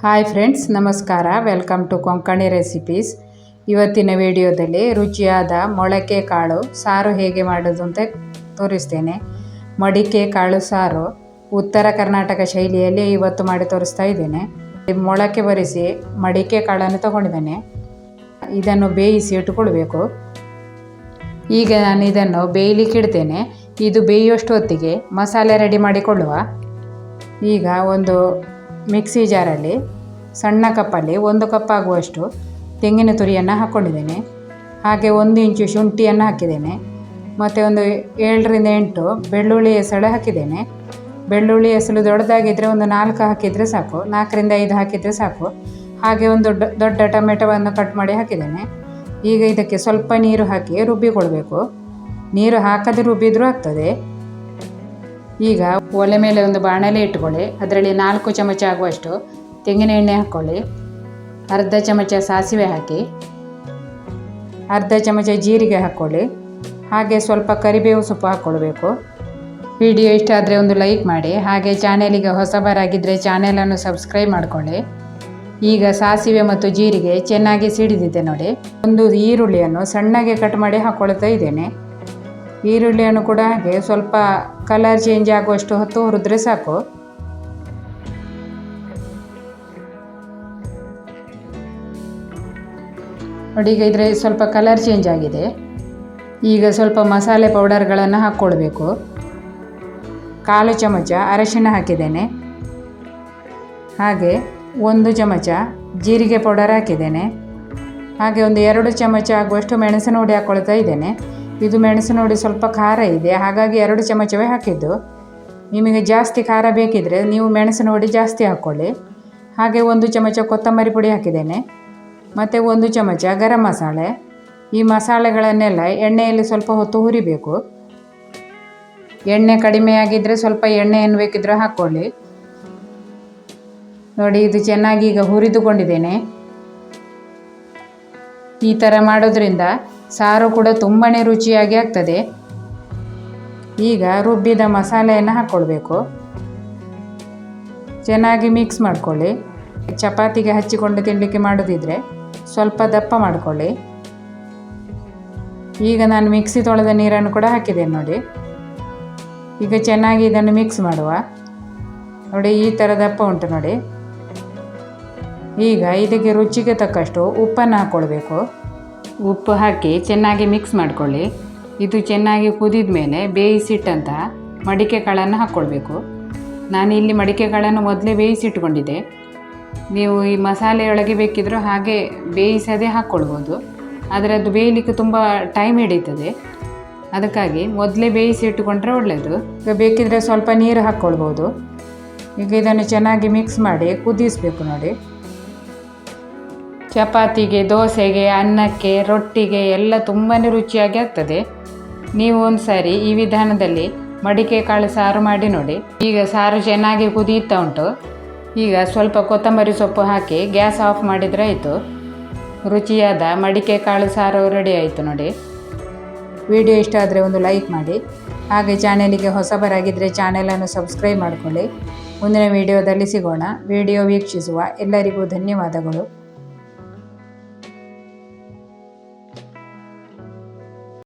Hi friends, ನಮಸ್ಕಾರ. Welcome to Konkani recipes. ಇವತ್ತಿನ ವಿಡಿಯೋದಲ್ಲಿ ರುಚಿಯಾದ ಮೊಳಕೆ ಕಾಳು ಸಾರು ಹೇಗೆ ಮಾಡೋದು ಅಂತ ತೋರಿಸ್ತೇನೆ. ಮಡಿಕೆ ಕಾಳು ಸಾರು ಉತ್ತರ ಕರ್ನಾಟಕ ಶೈಲಿಯಲ್ಲಿ ಇವತ್ತು ಮಾಡಿ ತೋರಿಸ್ತಾ ಇದ್ದೇನೆ. ಮೊಳಕೆ ಬರಿಸಿ ಮಡಿಕೆ ಕಾಳನ್ನು ತಗೊಂಡಿದ್ದೇನೆ. ಇದನ್ನು ಬೇಯಿಸಿ ಇಟ್ಟುಕೊಳ್ಬೇಕು. ಈಗ ನಾನು ಇದನ್ನು ಬೇಯಲಿಕ್ಕೆ ಇಡ್ತೇನೆ. ಇದು ಬೇಯುವಷ್ಟು ಹೊತ್ತಿಗೆ ಮಸಾಲೆ ರೆಡಿ ಮಾಡಿಕೊಳ್ಳುವ. ಈಗ ಒಂದು ಮಿಕ್ಸಿ ಜಾರಲ್ಲಿ ಸಣ್ಣ ಕಪ್ಪಲ್ಲಿ ಒಂದು ಕಪ್ ಆಗುವಷ್ಟು ತೆಂಗಿನ ತುರಿಯನ್ನು ಹಾಕ್ಕೊಂಡಿದ್ದೇನೆ ಹಾಗೆ ಒಂದು ಇಂಚು ಶುಂಠಿಯನ್ನು ಹಾಕಿದ್ದೇನೆ. ಮತ್ತು ಒಂದು ಏಳರಿಂದ ಎಂಟು ಬೆಳ್ಳುಳ್ಳಿ ಎಸಳು ಹಾಕಿದ್ದೇನೆ. ಬೆಳ್ಳುಳ್ಳಿ ಎಸಳು ದೊಡ್ಡದಾಗಿದ್ದರೆ ಒಂದು ನಾಲ್ಕು ಹಾಕಿದರೆ ಸಾಕು, ನಾಲ್ಕರಿಂದ ಐದು ಹಾಕಿದರೆ ಸಾಕು. ಹಾಗೆ ಒಂದು ದೊಡ್ಡ ದೊಡ್ಡ ಟೊಮೆಟೊವನ್ನು ಕಟ್ ಮಾಡಿ ಹಾಕಿದ್ದೇನೆ. ಈಗ ಇದಕ್ಕೆ ಸ್ವಲ್ಪ ನೀರು ಹಾಕಿ ರುಬ್ಬಿಕೊಳ್ಬೇಕು. ನೀರು ಹಾಕದೆ ರುಬ್ಬಿದರೂ ಆಗ್ತದೆ. ಈಗ ಒಲೆ ಮೇಲೆ ಒಂದು ಬಾಣಲೆ ಇಟ್ಕೊಳ್ಳಿ. ಅದರಲ್ಲಿ ನಾಲ್ಕು ಚಮಚ ಆಗುವಷ್ಟು ತೆಂಗಿನ ಎಣ್ಣೆ ಹಾಕ್ಕೊಳ್ಳಿ. ಅರ್ಧ ಚಮಚ ಸಾಸಿವೆ ಹಾಕಿ. ಅರ್ಧ ಚಮಚ ಜೀರಿಗೆ ಹಾಕ್ಕೊಳ್ಳಿ. ಹಾಗೆ ಸ್ವಲ್ಪ ಕರಿಬೇವು ಸೊಪ್ಪು ಹಾಕ್ಕೊಳ್ಬೇಕು. ವಿಡಿಯೋ ಇಷ್ಟ ಆದರೆ ಒಂದು ಲೈಕ್ ಮಾಡಿ. ಹಾಗೆ ಚಾನೆಲಿಗೆ ಹೊಸಬರಾಗಿದ್ದರೆ ಚಾನೆಲನ್ನು ಸಬ್ಸ್ಕ್ರೈಬ್ ಮಾಡಿಕೊಳ್ಳಿ. ಈಗ ಸಾಸಿವೆ ಮತ್ತು ಜೀರಿಗೆ ಚೆನ್ನಾಗಿ ಸಿಡಿದಿದೆ ನೋಡಿ. ಒಂದು ಈರುಳ್ಳಿಯನ್ನು ಸಣ್ಣಗೆ ಕಟ್ ಮಾಡಿ ಹಾಕ್ಕೊಳ್ತಾ ಇದ್ದೇನೆ. ಈರುಳ್ಳಿಯನ್ನು ಕೂಡ ಹಾಗೆ ಸ್ವಲ್ಪ ಕಲರ್ ಚೇಂಜ್ ಆಗುವಷ್ಟು ಹೊತ್ತು ಹುರಿದ್ರೆ ಸಾಕು. ನೋಡಿ, ಈಗ ಇದ್ರೆ ಸ್ವಲ್ಪ ಕಲರ್ ಚೇಂಜ್ ಆಗಿದೆ. ಈಗ ಸ್ವಲ್ಪ ಮಸಾಲೆ ಪೌಡರ್ಗಳನ್ನು ಹಾಕ್ಕೊಳ್ಬೇಕು. ಕಾಲು ಚಮಚ ಅರಶಿನ ಹಾಕಿದ್ದೇನೆ. ಹಾಗೆ ಒಂದು ಚಮಚ ಜೀರಿಗೆ ಪೌಡರ್ ಹಾಕಿದ್ದೇನೆ. ಹಾಗೆ ಒಂದು ಎರಡು ಚಮಚ ಆಗುವಷ್ಟು ಮೆಣಸಿನ ಹುಡಿ ಹಾಕ್ಕೊಳ್ತಾ ಇದ್ದೇನೆ. ಇದು ಮೆಣಸು ನೋಡಿ ಸ್ವಲ್ಪ ಖಾರ ಇದೆ. ಹಾಗಾಗಿ ಎರಡು ಚಮಚವೇ ಹಾಕಿದ್ದು. ನಿಮಗೆ ಜಾಸ್ತಿ ಖಾರ ಬೇಕಿದ್ದರೆ ನೀವು ಮೆಣಸು ನೋಡಿ ಜಾಸ್ತಿ ಹಾಕ್ಕೊಳ್ಳಿ ಹಾಗೆ ಒಂದು ಚಮಚ ಕೊತ್ತಂಬರಿ ಪುಡಿ ಹಾಕಿದ್ದೇನೆ. ಮತ್ತು ಒಂದು ಚಮಚ ಗರಂ ಮಸಾಲೆ. ಈ ಮಸಾಲೆಗಳನ್ನೆಲ್ಲ ಎಣ್ಣೆಯಲ್ಲಿ ಸ್ವಲ್ಪ ಹೊತ್ತು ಹುರಿಬೇಕು. ಎಣ್ಣೆ ಕಡಿಮೆ ಆಗಿದ್ದರೆ ಸ್ವಲ್ಪ ಎಣ್ಣೆಯನ್ನು ಬೇಕಿದ್ರೆ ಹಾಕ್ಕೊಳ್ಳಿ ನೋಡಿ, ಇದು ಚೆನ್ನಾಗಿ ಈಗ ಹುರಿದುಕೊಂಡಿದ್ದೇನೆ. ಈ ಥರ ಮಾಡೋದ್ರಿಂದ ಸಾರು ಕೂಡ ತುಂಬಾ ರುಚಿಯಾಗಿ ಆಗ್ತದೆ. ಈಗ ರುಬ್ಬಿದ ಮಸಾಲೆಯನ್ನು ಹಾಕ್ಕೊಳ್ಬೇಕು ಚೆನ್ನಾಗಿ ಮಿಕ್ಸ್ ಮಾಡ್ಕೊಳ್ಳಿ. ಚಪಾತಿಗೆ ಹಚ್ಚಿಕೊಂಡು ತಿನ್ನಲಿಕ್ಕೆ ಮಾಡೋದಿದ್ರೆ ಸ್ವಲ್ಪ ದಪ್ಪ ಮಾಡಿಕೊಳ್ಳಿ. ಈಗ ನಾನು ಮಿಕ್ಸಿ ತೊಳೆದ ನೀರನ್ನು ಕೂಡ ಹಾಕಿದ್ದೇನೆ ನೋಡಿ. ಈಗ ಚೆನ್ನಾಗಿ ಇದನ್ನು ಮಿಕ್ಸ್ ಮಾಡುವ. ನೋಡಿ, ಈ ಥರ ದಪ್ಪ ಉಂಟು ನೋಡಿ. ಈಗ ಇದಕ್ಕೆ ರುಚಿಗೆ ತಕ್ಕಷ್ಟು ಉಪ್ಪನ್ನು ಹಾಕ್ಕೊಳ್ಬೇಕು ಉಪ್ಪು ಹಾಕಿ ಚೆನ್ನಾಗಿ ಮಿಕ್ಸ್ ಮಾಡ್ಕೊಳ್ಳಿ. ಇದು ಚೆನ್ನಾಗಿ ಕುದಿದ ಮೇಲೆ ಬೇಯಿಸಿಟ್ಟಂತಹ ಮಡಿಕೆ ಕಾಳನ್ನು ಹಾಕ್ಕೊಳ್ಬೇಕು. ನಾನು ಇಲ್ಲಿ ಮಡಿಕೆ ಕಾಳನ್ನು ಮೊದಲೇ ಬೇಯಿಸಿಟ್ಕೊಂಡಿದ್ದೆ. ನೀವು ಈ ಮಸಾಲೆಯೊಳಗೆ ಬೇಕಿದ್ದರೂ ಹಾಗೆ ಬೇಯಿಸದೇ ಹಾಕ್ಕೊಳ್ಬೋದು. ಆದರೆ ಅದು ಬೇಯಲಿಕ್ಕೆ ತುಂಬ ಟೈಮ್ ಹಿಡಿತದೆ ಅದಕ್ಕಾಗಿ ಮೊದಲೇ ಬೇಯಿಸಿ ಇಟ್ಟುಕೊಂಡ್ರೆ ಒಳ್ಳೆಯದು ಈಗ ಬೇಕಿದ್ದರೆ ಸ್ವಲ್ಪ ನೀರು ಹಾಕ್ಕೊಳ್ಬೋದು. ಈಗ ಇದನ್ನು ಚೆನ್ನಾಗಿ ಮಿಕ್ಸ್ ಮಾಡಿ ಕುದಿಸಬೇಕು ನೋಡಿ. ಚಪಾತಿಗೆ, ದೋಸೆಗೆ, ಅನ್ನಕ್ಕೆ, ರೊಟ್ಟಿಗೆ ಎಲ್ಲ ತುಂಬಾ ರುಚಿಯಾಗಿ ಆಗ್ತದೆ. ನೀವು ಒಂದು ಸಾರಿ ಈ ವಿಧಾನದಲ್ಲಿ ಮಡಿಕೆ ಕಾಳು ಸಾರು ಮಾಡಿ ನೋಡಿ. ಈಗ ಸಾರು ಚೆನ್ನಾಗಿ ಕುದಿಯುತ್ತಾ ಉಂಟು. ಈಗ ಸ್ವಲ್ಪ ಕೊತ್ತಂಬರಿ ಸೊಪ್ಪು ಹಾಕಿ ಗ್ಯಾಸ್ ಆಫ್ ಮಾಡಿದರೆ ಆಯಿತು. ರುಚಿಯಾದ ಮಡಿಕೆ ಕಾಳು ಸಾರು ರೆಡಿ ಆಯಿತು ನೋಡಿ. ವಿಡಿಯೋ ಇಷ್ಟ ಆದರೆ ಒಂದು ಲೈಕ್ ಮಾಡಿ. ಹಾಗೆ ಚಾನೆಲಿಗೆ ಹೊಸಬರಾಗಿದ್ದರೆ ಚಾನೆಲನ್ನು ಸಬ್ಸ್ಕ್ರೈಬ್ ಮಾಡಿಕೊಳ್ಳಿ. ಮುಂದಿನ ವಿಡಿಯೋದಲ್ಲಿ ಸಿಗೋಣ. ವಿಡಿಯೋ ವೀಕ್ಷಿಸುವ ಎಲ್ಲರಿಗೂ ಧನ್ಯವಾದಗಳು.